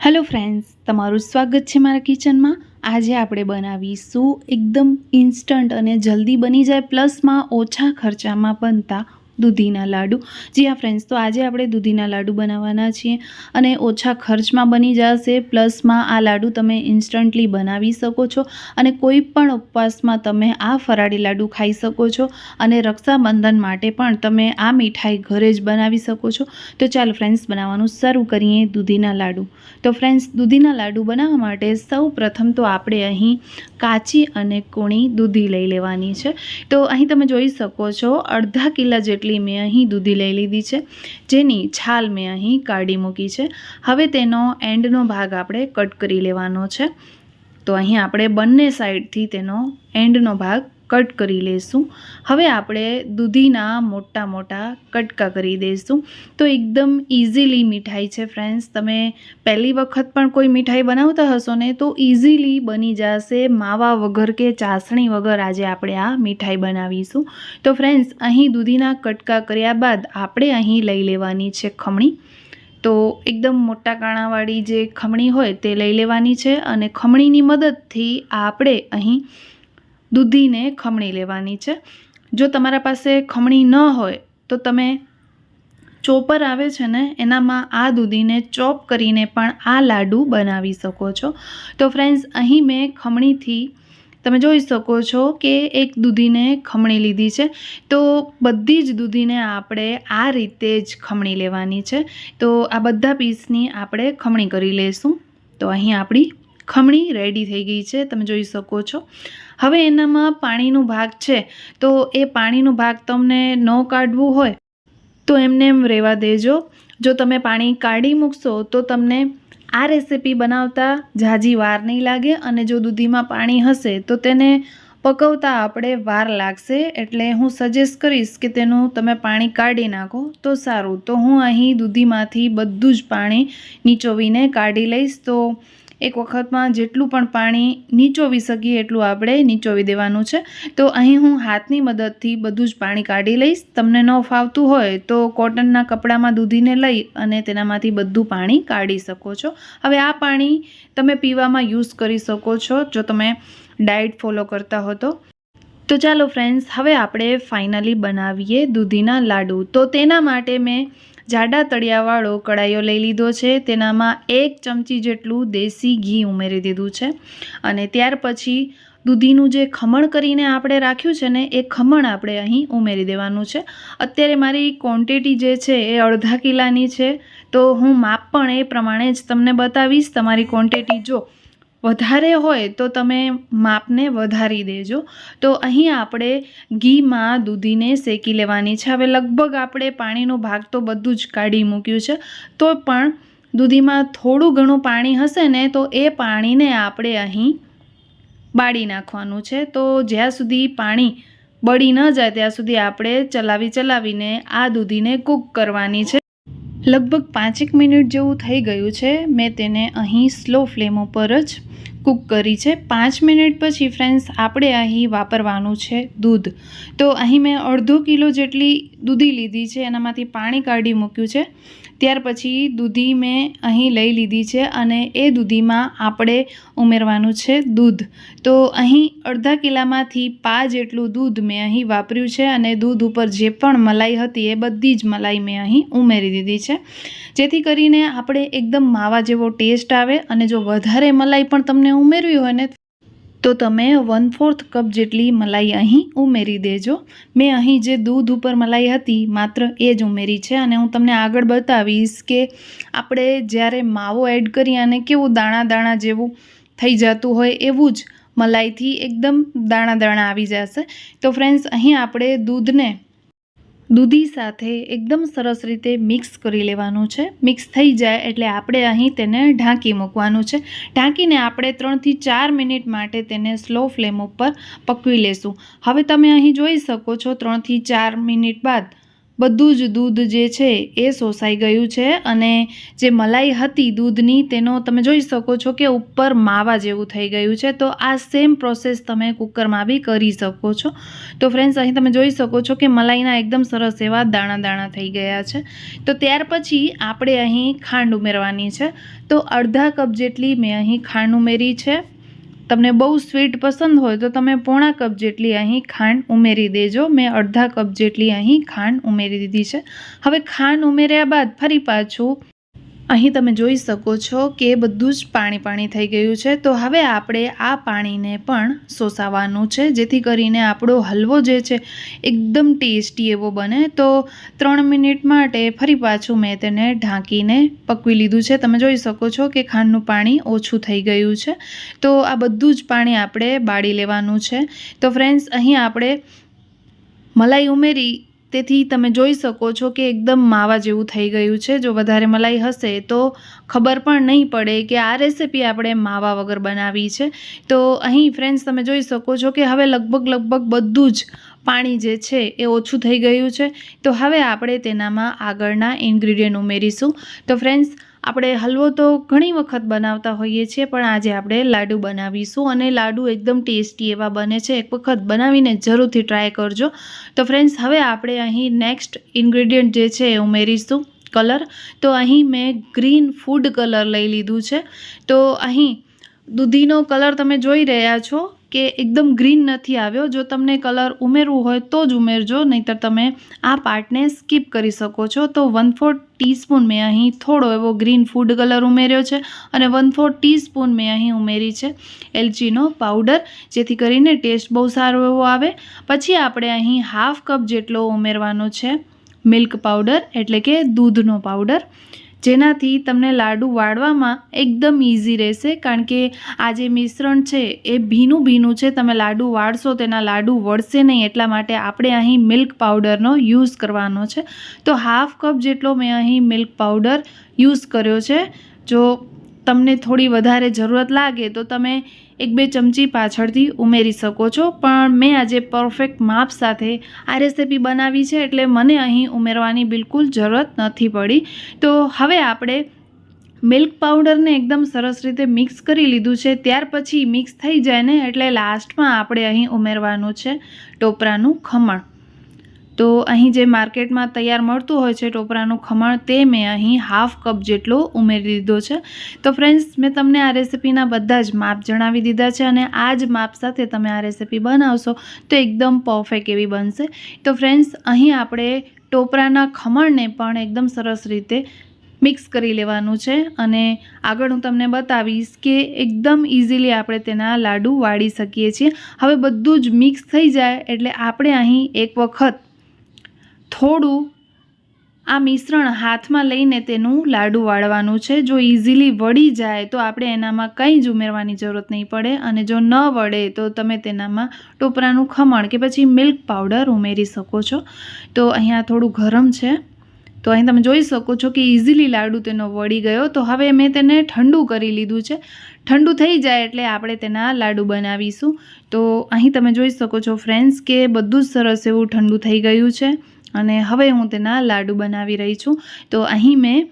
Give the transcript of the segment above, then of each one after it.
Hello friends તમારું સ્વાગત છે મારા કિચનમાં. આજે આપણે બનાવીશું એકદમ ઇન્સ્ટન્ટ અને જલ્દી બની જાય પ્લસમાં ઓછા ખર્ચામાં બનતા દૂધીના લાડુ. જી હા ફ્રેન્ડ્સ તો આજે આપણે દૂધીના લાડુ બનાવવાના છીએ અને ઓછા ખર્ચમાં બની જશે. પ્લસમાં આ લાડુ તમે ઇન્સ્ટન્ટલી બનાવી શકો છો અને કોઈ પણ ઉપવાસમાં તમે આ ફરાળી લાડુ ખાઈ શકો છો અને રક્ષાબંધન માટે પણ તમે આ મીઠાઈ ઘરે જ બનાવી શકો છો. તો ચાલો ફ્રેન્ડ્સ બનાવવાનું શરૂ કરીએ દૂધીના લાડુ. તો ફ્રેન્ડ્સ દૂધીના લાડુ બનાવવા માટે સૌ તો આપણે અહીં કાચી અને કૂણી દૂધી લઈ લેવાની છે. તો અહીં તમે જોઈ શકો છો અડધા કિલા જેટલી મેં અહીં દૂધી લઈ લીધી છે, જેની છાલ મેં અહીં કાઢી મૂકી છે. હવે તેનો એન્ડનો ભાગ આપણે કટ કરી લેવાનો છે. તો અહીં આપણે બંને સાઈડથી તેનો એન્ડનો ભાગ કટ કરી લઈશું હવે આપણે દૂધીના મોટા મોટા કટકા કરી દઈશું તો એકદમ ઇઝીલી મીઠાઈ છે ફ્રેન્ડ્સ તમે પહેલી વખત પણ કોઈ મીઠાઈ બનાવતા હશો ને તો ઇઝીલી બની જશે માવા વગર કે ચાસણી વગર આજે આપણે આ મીઠાઈ બનાવીશું. તો ફ્રેન્ડ્સ અહીં દૂધીના કટકા કર્યા બાદ આપણે અહીં લઈ લેવાની છે ખમણી. તો એકદમ મોટા કાણાવાળી જે ખમણી હોય તે લઈ લેવાની છે અને ખમણીની મદદથી આપણે અહીં દૂધીને ખમણી લેવાની છે. જો તમારા પાસે ખમણી ન હોય, તો તમે ચોપર આવે છે ને, એનામાં આ દૂધીને ચોપ કરીને પણ આ લાડુ બનાવી શકો છો. તો ફ્રેન્ડ્સ અહીં મેં ખમણીથી તમે જોઈ શકો છો કે એક દૂધીને ખમણી લીધી છે. તો બધી જ દૂધીને આપણે આ રીતે જ ખમણી લેવાની છે. તો આ બધા પીસની આપણે ખમણી કરી લઈશું. તો અહીં આપણી ખમણી રેડી થઈ ગઈ છે, તમે જોઈ શકો છો. હવે એનામાં પાણીનો ભાગ છે, તો એ પાણીનો ભાગ તમને ન કાઢવું હોય તો એમને એમ રહેવા દેજો. જો તમે પાણી કાઢી મૂકશો તો તમને આ રેસીપી બનાવતા ઝાઝી વાર નહીં લાગે અને જો દૂધીમાં પાણી હશે તો તેને પકવતા આપણે વાર લાગશે. એટલે હું સજેસ્ટ કરીશ કે તેનું તમે પાણી કાઢી નાખો તો સારું. તો હું અહીં દૂધીમાંથી બધું જ પાણી નીચોવીને કાઢી લઈશ. તો એક વખતમાં જેટલું પણ પાણી નીચોવી શકીએ એટલું આપણે નીચોવી દેવાનું છે. તો અહીં હું હાથની મદદથી બધું જ પાણી કાઢી લઈશ. તમને ન ફાવતું હોય તો કોટનના કપડામાં દૂધીને લઈ અને તેનામાંથી બધું પાણી કાઢી શકો છો. હવે આ પાણી તમે પીવામાં યુઝ કરી શકો છો, જો તમે ડાયટ ફોલો કરતા હો તો. તો ચાલો ફ્રેન્ડ્સ, હવે આપણે ફાઇનલી બનાવીએ દૂધીના લાડુ. તો તેના માટે મેં જાડા તળિયાવાળો કડાયો લઈ લીધો છે. તેનામાં એક ચમચી જેટલું દેશી ઘી ઉમેરી દીધું છે. અને ત્યાર પછી દૂધીનું જે ખમણ કરીને આપણે રાખ્યું છે ને, એ ખમણ આપણે અહીં ઉમેરી દેવાનું છે. અત્યારે મારી ક્વોન્ટિટી જે છે એ અડધા કિલાની છે. તો હું માપ પણ એ પ્રમાણે જ તમને બતાવીશ. તમારી ક્વોન્ટિટી જો વધારે હોય તો તમે માપને વધારી દેજો. તો અહીં આપણે ઘીમાં દૂધીને શેકી લેવાની છે. હવે લગભગ આપણે પાણીનો ભાગ તો બધું જ કાઢી મૂક્યું છે. તો પણ દૂધીમાં થોડું ઘણું પાણી હશે ને તો એ પાણીને આપણે અહીં બાળી નાખવાનું છે. તો જ્યાં સુધી પાણી બળી ન જાય ત્યાં સુધી આપણે ચલાવી ચલાવીને આ દૂધીને કૂક કરવાની છે. લગભગ પાંચેક મિનિટ જેવું થઈ ગયું છે. મેં તેને અહીં સ્લો ફ્લેમ ઉપર જ કૂક કરી છે. પાંચ મિનિટ પછી ફ્રેન્ડ્સ, આપણે અહીં વાપરવાનું છે દૂધ. તો અહીં મેં અડધો કિલો જેટલી દૂધી લીધી છે. એનામાંથી પાણી કાઢી મૂક્યું છે. ત્યાર પછી દૂધી મેં અહીં લઈ લીધી છે અને એ દૂધીમાં આપણે ઉમેરવાનું છે દૂધ. તો અહીં અડધા કિલામાંથી પા જેટલું દૂધ મેં અહીં વાપર્યું છે અને દૂધ ઉપર જે પણ મલાઈ હતી એ બધી જ મલાઈ મેં અહીં ઉમેરી દીધી છે. જેથી કરીને આપણે એકદમ માવા જેવો ટેસ્ટ આવે અને જો વધારે મલાઈ પણ તમને ઉમેરવી હોય ને તો તમે વન ફોર્થ કપ જેટલી મલાઈ અહીં ઉમેરી દેજો. મેં અહીં જે દૂધ ઉપર મલાઈ હતી, માત્ર એ જ ઉમેરી છે અને હું તમને આગળ બતાવીશ કે આપણે જ્યારે માવો એડ કરીએ અને કેવું દાણા દાણા જેવું થઈ જતું હોય એવું જ મલાઈથી એકદમ દાણા દાણા આવી જશે. તો ફ્રેન્ડ્સ અહીં આપણે દૂધને દૂધી સાથે એકદમ સરસ રીતે મિક્સ કરી લેવાનું છે. મિક્સ થઈ જાય એટલે આપણે અહીં તેને ઢાંકી મૂકવાનું છે. ઢાંકીને આપણે ત્રણથી ચાર મિનિટ માટે તેને સ્લો ફ્લેમ ઉપર પકવી લેશું. હવે તમે અહીં જોઈ શકો છો ત્રણથી ચાર મિનિટ બાદ બધું જ દૂધ જે છે એ શોષાઈ ગયું છે અને જે મલાઈ હતી દૂધની તેનો તમે જોઈ શકો છો કે ઉપર માવા જેવું થઈ ગયું છે. તો આ સેમ પ્રોસેસ તમે કુકરમાં બી કરી શકો છો. તો ફ્રેન્ડ્સ અહીં તમે જોઈ શકો છો કે મલાઈના એકદમ સરસ એવા દાણા દાણા થઈ ગયા છે. તો ત્યાર પછી આપણે અહીં ખાંડ ઉમેરવાની છે. તો અડધા કપ જેટલી મેં અહીં ખાંડ ઉમેરી છે. તમને બહુ સ્વીટ પસંદ હોય તો તમે પોણા કપ જેટલી અહીં ખાંડ ઉમેરી દેજો. મેં અડધા કપ જેટલી અહીં ખાંડ ઉમેરી દીધી છે. હવે ખાંડ ઉમેર્યા બાદ ફરી પાછું અહીં તમે જોઈ શકો છો કે બધું જ પાણી પાણી થઈ ગયું છે. તો હવે આપણે આ પાણીને પણ સોસાવાનું છે, જેથી કરીને આપણો હલવો જે છે, એકદમ ટેસ્ટી એવો બને. તો ત્રણ મિનિટ માટે ફરી પાછું મેં તેને ઢાંકીને પકવી લીધું છે. તમે જોઈ શકો છો કે ખાંડનું પાણી ઓછું થઈ ગયું છે. તો આ બધું જ પાણી આપણે બાળી લેવાનું છે. તો ફ્રેન્ડ્સ અહીં આપણે મલાઈ ઉમેરી તેથી તમે જોઈ શકો છો કે એકદમ માવા જેવું થઈ ગયું છે. જો વધારે મલાઈ હશે તો ખબર પણ નહીં પડે કે આ રેસીપી આપણે માવા વગર બનાવી છે. તો અહીં ફ્રેન્ડ્સ તમે જોઈ શકો છો કે હવે લગભગ લગભગ બધું જ પાણી જે છે એ ઓછું થઈ ગયું છે. તો હવે આપણે તેનામાં આગળના ઇન્ગ્રીડિયન્ટ ઉમેરીશું. તો ફ્રેન્ડ્સ આપણે હલવો તો ઘણી વખત બનાવતા હોઈએ છીએ, પણ આજે આપણે લાડુ બનાવીશું અને લાડુ એકદમ ટેસ્ટી એવા બને છે. એક વખત બનાવીને જરૂરથી ટ્રાય કરજો. તો ફ્રેન્ડ્સ હવે આપણે અહીં નેક્સ્ટ ઇન્ગ્રેડિયન્ટ જે છે એ ઉમેરીશું કલર તો અહીં મેં ગ્રીન ફૂડ કલર લઈ લીધું છે. તો અહીં દૂધીનો કલર તમે જોઈ રહ્યા છો. કે એકદમ ગ્રીન નથી આવ્યો. જો તમને કલર ઉમેરવું હોય તો જ ઉમેરજો, નહીંતર તમે આ પાર્ટને સ્કીપ કરી શકો છો. તો વન ફોર ટીસ્પૂન મેં અહીં થોડો એવો ગ્રીન ફૂડ કલર ઉમેર્યો છે અને વન ફોર ટીસ્પૂન મેં અહીં ઉમેરી છે એલચીનો પાવડર જેથી કરીને ટેસ્ટ બહુ સારો એવો આવે. પછી આપણે અહીં હાફ કપ જેટલો ઉમેરવાનો છે મિલ્ક પાવડર એટલે કે દૂધનો પાવડર જેનાથી તમને લાડુ વાળવામાં એકદમ ઇઝી રહેશે, કારણ કે આ જે મિશ્રણ છે, એ ભીનું ભીનું છે. તમે લાડુ વાળશો, તેના લાડુ વળશે નહીં, એટલા માટે આપણે અહીં મિલ્ક પાવડરનો યુઝ કરવાનો છે. તો હાફ કપ જેટલો મેં અહીં મિલ્ક પાવડર યુઝ કર્યો છે. જો તમને થોડી વધારે જરૂરત લાગે, તો તમે એક બે ચમચી પાછળથી ઉમેરી શકો છો. પણ મેં આજે પરફેક્ટ માપ સાથે આ રેસીપી બનાવી છે એટલે મને અહીં ઉમેરવાની બિલકુલ જરૂરત નથી પડી. તો હવે આપણે મિલ્ક પાવડરને એકદમ સરસ રીતે મિક્સ કરી લીધું છે. ત્યાર પછી મિક્સ થઈ જાય ને એટલે લાસ્ટમાં આપણે અહીં ઉમેરવાનું છે ટોપરાનું ખમણ. તો અહીં જે માર્કેટમાં તૈયાર મળતું હોય છે ટોપરાનું ખમણ, તે મેં અહીં હાફ કપ જેટલો ઉમેરી દીધો છે. તો ફ્રેન્ડ્સ મેં તમને આ રેસીપીના બધા જ માપ જણાવી દીધા છે અને આ જ માપ સાથે તમે આ રેસીપી બનાવશો તો એકદમ પરફેક્ટ એવી બનશે. તો ફ્રેન્ડ્સ અહીં આપણે ટોપરાના ખમણને પણ એકદમ સરસ રીતે મિક્સ કરી લેવાનું છે અને આગળ હું તમને બતાવીશ કે એકદમ ઇઝીલી આપણે તેના લાડુ વાળી શકીએ છીએ. હવે બધું જ મિક્સ થઈ જાય એટલે આપણે અહીં એક વખત થોડું આ મિશ્રણ હાથમાં લઈને તેનું લાડુ વાળવાનું છે. જો ઇઝીલી વળી જાય તો આપણે એનામાં કંઈ જ ઉમેરવાની જરૂરત નહીં પડે અને જો ન વળે તો તમે તેનામાં ટોપરાનું ખમણ કે પછી મિલ્ક પાવડર ઉમેરી શકો છો. તો અહીંયા થોડું ગરમ છે. તો અહીં તમે જોઈ શકો છો કે ઇઝીલી લાડુ તેનો વળી ગયો. તો હવે મેં તેને ઠંડુ કરી લીધું છે. ઠંડુ થઈ જાય એટલે આપણે તેના લાડુ બનાવીશું. તો અહીં તમે જોઈ શકો છો ફ્રેન્ડ્સ કે બધું જ સરસ એવું ઠંડુ થઈ ગયું છે. અને હવે હું તેના લાડુ બનાવી રહી છું. તો અહીં મેં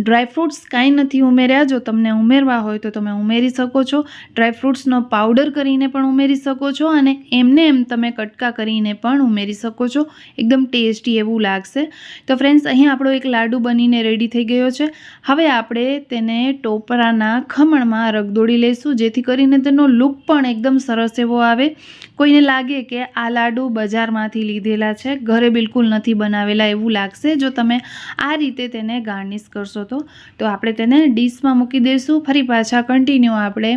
ડ્રાયફ્રૂટ્સ કાંઈ નથી ઉમેર્યા. જો તમને ઉમેરવા હોય તો તમે ઉમેરી શકો છો. ડ્રાયફ્રૂટ્સનો પાવડર કરીને પણ ઉમેરી શકો છો અને એમને એમ તમે કટકા કરીને પણ ઉમેરી શકો છો. એકદમ ટેસ્ટી એવું લાગશે. તો ફ્રેન્ડ્સ, અહીં આપણો એક લાડુ બનીને રેડી થઈ ગયો છે. હવે આપણે તેને ટોપરાના ખમણમાં રગદોડી લઈશું, જેથી કરીને તેનો લુક પણ એકદમ સરસ એવો આવે. કોઈને લાગે કે આ લાડુ બજારમાંથી લીધેલા છે, ઘરે બિલકુલ નથી બનાવેલા એવું લાગશે, જો તમે આ રીતે તેને ગાર્નિશ કરશો તો તો આપણે તેને ડીશમાં મૂકી દઈશું, ફરી પાછા કન્ટિન્યુ આપણે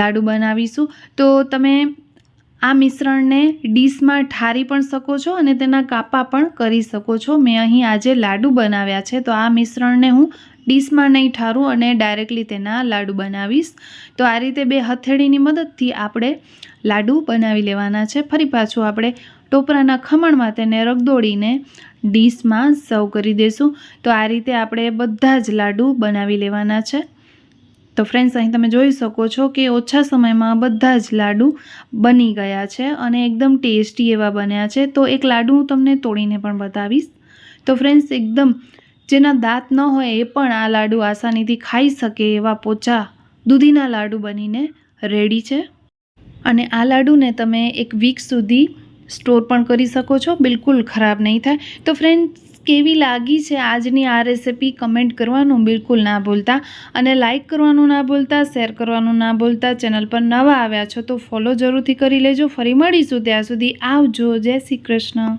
લાડુ બનાવીશું. તો તમે આ મિશ્રણને ડીશમાં ઠારી પણ શકો છો અને તેના કાપા પણ કરી શકો છો. મેં અહીં આજે લાડુ બનાવ્યા છે, તો આ મિશ્રણને હું ડીશમાં નહીં ઠારું અને ડાયરેક્ટલી તેના લાડુ બનાવીશ. તો આ રીતે બે હથેળીની મદદથી આપણે લાડુ બનાવી લેવાના છે. ફરી પાછું આપણે ટોપરાના ખમણમાં તેને રગદોળીને ડીશમાં સર્વ કરી દઈશું તો આ રીતે આપણે બધા જ લાડુ બનાવી લેવાના છે. તો ફ્રેન્ડ્સ, અહીં તમે જોઈ શકો છો કે ઓછા સમયમાં બધા જ લાડુ બની ગયા છે અને એકદમ ટેસ્ટી એવા બન્યા છે. તો એક લાડુ હું તમને તોડીને પણ બતાવીશ. તો ફ્રેન્ડ્સ, એકદમ જેના દાંત ન હોય એ પણ આ લાડુ આસાનીથી ખાઈ શકે એવા પોચા દૂધીના લાડુ બનીને રેડી છે. અને આ લાડુને તમે એક વીક સુધી સ્ટોર પણ કરી શકો છો. બિલકુલ ખરાબ નહીં થાય. તો ફ્રેન્ડ્સ, કેવી લાગી છે આજની આ રેસિપી? કમેન્ટ કરવાનું બિલકુલ ના ભૂલતા. અને લાઇક કરવાનું ના ભૂલતા, શેર કરવાનું ના ભૂલતા. ચેનલ પર નવા આવ્યા છો તો ફોલો જરૂરથી કરી લેજો. ફરી મળીશું ત્યાં સુધી. આવજો. જય શ્રી કૃષ્ણ.